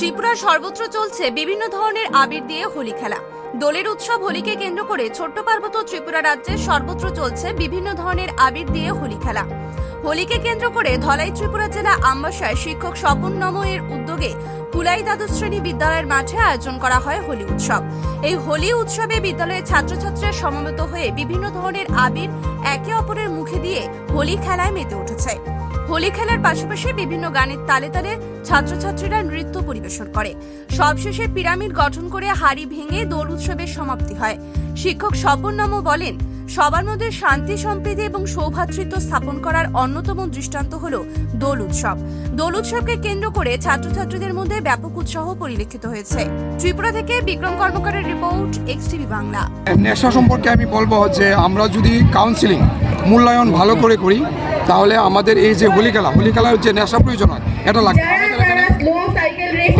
ত্রিপুরার সর্বত্র চলছে বিভিন্ন ধরনের আবির দিয়ে হোলি খেলা। দোলের উৎসব হোলিকে কেন্দ্র করে ছোট্ট পার্বত্য ত্রিপুরা রাজ্যে সর্বত্র চলছে বিভিন্ন ধরনের আবির দিয়ে হোলি খেলা। হোলিকে কেন্দ্র করে ধলাই ত্রিপুরা জেলা আম্বাসায় শিক্ষক স্বপন নম এর উদ্যোগে কুলাই দ্বাদশ শ্রেণি বিদ্যালয়ের মাঠে আয়োজন করা হয় হোলি উৎসব। এই হোলি উৎসবে বিদ্যালয়ের ছাত্রছাত্রীরা সমবেত হয়ে বিভিন্ন ধরনের আবির একে অপরের মুখে দিয়ে হোলি খেলায় মেতে উঠেছে। হোলি খেলার পাশাপাশি বিভিন্ন গানের তালে তালে ছাত্রছাত্রীরা নৃত্য পরিবেশন করে। সবশেষে পিরামিড গঠন করে হাড়ি ভেঙে দোল উৎসবের সমাপ্তি হয়। শিক্ষক স্বপন নম বলেন সবার মধ্যে শান্তি সম্প্রীতি এবং সৌভ্রাতৃত্ব স্থাপন করার অন্যতম দৃষ্টান্ত হল দোল উৎসব। দোল উৎসবকে কেন্দ্র করে ছাত্রছাত্রীদের মধ্যে ব্যাপক উৎসাহ পরিলক্ষিত হয়েছে। ত্রিপুরা থেকে বিক্রম কর্মকারের রিপোর্ট এক্স টিভি বাংলা। নেশা সম্পর্কে আমি বলব যে আমরা যদি কাউন্সিলিং মূল্যায়ন ভালো করে করি তাহলে আমাদের এই যে হোলি খেলা হোলি খেলার যে নেশা প্রয়োজন হয় এটা লাগবে।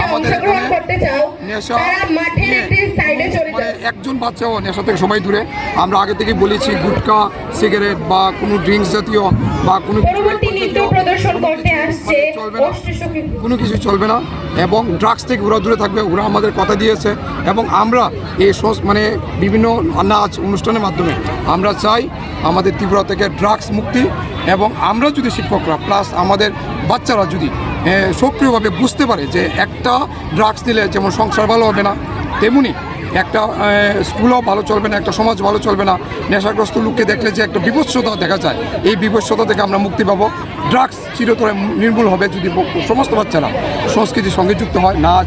আমাদের এখানে নেশা সাইডে চলে মানে একজন বাচ্চাও নেশা থেকে সবাই দূরে। আমরা আগে থেকে বলেছি গুটকা সিগারেট বা কোনো ড্রিঙ্কস জাতীয় বা কোনো প্রদর্শন করতে আসছে কোনো কিছু চলবে না। এবং ড্রাগস থেকে ওরা দূরে থাকবে ওরা আমাদের কথা দিয়েছে। এবং আমরা এই সংস- মানে বিভিন্ন নাচ অনুষ্ঠানের মাধ্যমে আমরা চাই আমাদের ত্রিপুরা থেকে ড্রাগস মুক্তি। এবং আমরা যদি শিক্ষকরা প্লাস আমাদের বাচ্চারা যদি সক্রিয়ভাবে বুঝতে পারে যে একটা ড্রাগস দিলে যেমন সংসার ভালো হবে না তেমনি একটা স্কুলও ভালো চলবে না, একটা সমাজ ভালো চলবে না। নেশাগ্রস্ত লোককে দেখলে যে একটা বিভৎসতা দেখা যায়, এই বিভৎসতা থেকে আমরা মুক্তি পাবো। ড্রাগস চিরতরে নির্মূল হবে যদি সমস্ত বাচ্চারা সংস্কৃতির সঙ্গে যুক্ত হয়। নাচ